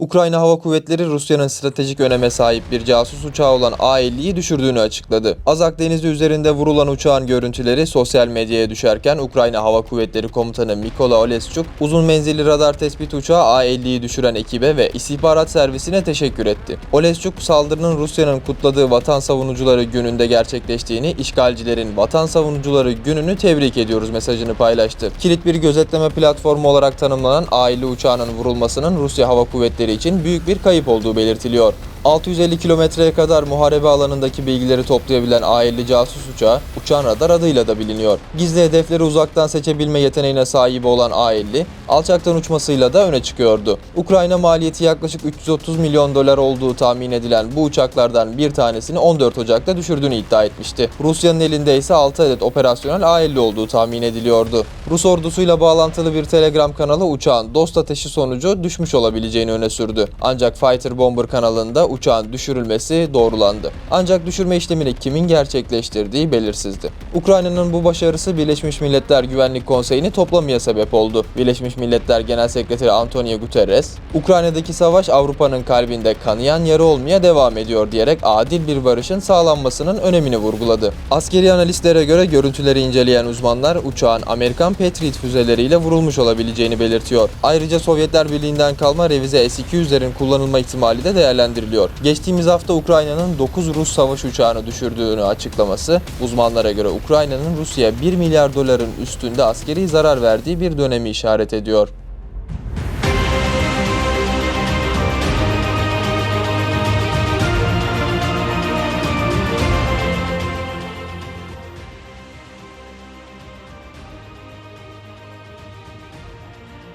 Ukrayna Hava Kuvvetleri Rusya'nın stratejik öneme sahip bir casus uçağı olan A-50'yi düşürdüğünü açıkladı. Azak Denizi üzerinde vurulan uçağın görüntüleri sosyal medyaya düşerken Ukrayna Hava Kuvvetleri Komutanı Mikola Oleschuk, uzun menzilli radar tespit uçağı A-50'yi düşüren ekibe ve istihbarat servisine teşekkür etti. Oleschuk, saldırının Rusya'nın kutladığı Vatan Savunucuları Günü'nde gerçekleştiğini, işgalcilerin Vatan Savunucuları Günü'nü tebrik ediyoruz mesajını paylaştı. Kilit bir gözetleme platformu olarak tanımlanan A-50 uçağının vurulmasının Rusya Hava Kuvvetleri için büyük bir kayıp olduğu belirtiliyor. 650 kilometreye kadar muharebe alanındaki bilgileri toplayabilen A-50 casus uçağı, uçağın radar adıyla da biliniyor. Gizli hedefleri uzaktan seçebilme yeteneğine sahip olan A-50, alçaktan uçmasıyla da öne çıkıyordu. Ukrayna maliyeti yaklaşık 330 milyon dolar olduğu tahmin edilen bu uçaklardan bir tanesini 14 Ocak'ta düşürdüğünü iddia etmişti. Rusya'nın elinde ise 6 adet operasyonel A-50 olduğu tahmin ediliyordu. Rus ordusuyla bağlantılı bir Telegram kanalı uçağın dost ateşi sonucu düşmüş olabileceğini öne sürdü. Ancak Fighter Bomber kanalında uçağın düşürülmesi doğrulandı. Ancak düşürme işlemini kimin gerçekleştirdiği belirsizdi. Ukrayna'nın bu başarısı Birleşmiş Milletler Güvenlik Konseyi'ni toplamaya sebep oldu. Birleşmiş Milletler Genel Sekreteri Antonio Guterres, Ukrayna'daki savaş Avrupa'nın kalbinde kanayan yara olmaya devam ediyor diyerek adil bir barışın sağlanmasının önemini vurguladı. Askeri analistlere göre görüntüleri inceleyen uzmanlar uçağın Amerikan Patriot füzeleriyle vurulmuş olabileceğini belirtiyor. Ayrıca Sovyetler Birliği'nden kalma revize S-200'lerin kullanılma ihtimali de değerlendiriliyor. Geçtiğimiz hafta Ukrayna'nın 9 Rus savaş uçağını düşürdüğünü açıklaması, uzmanlara göre Ukrayna'nın Rusya'ya 1 milyar doların üstünde askeri zarar verdiği bir dönemi işaret ediyor.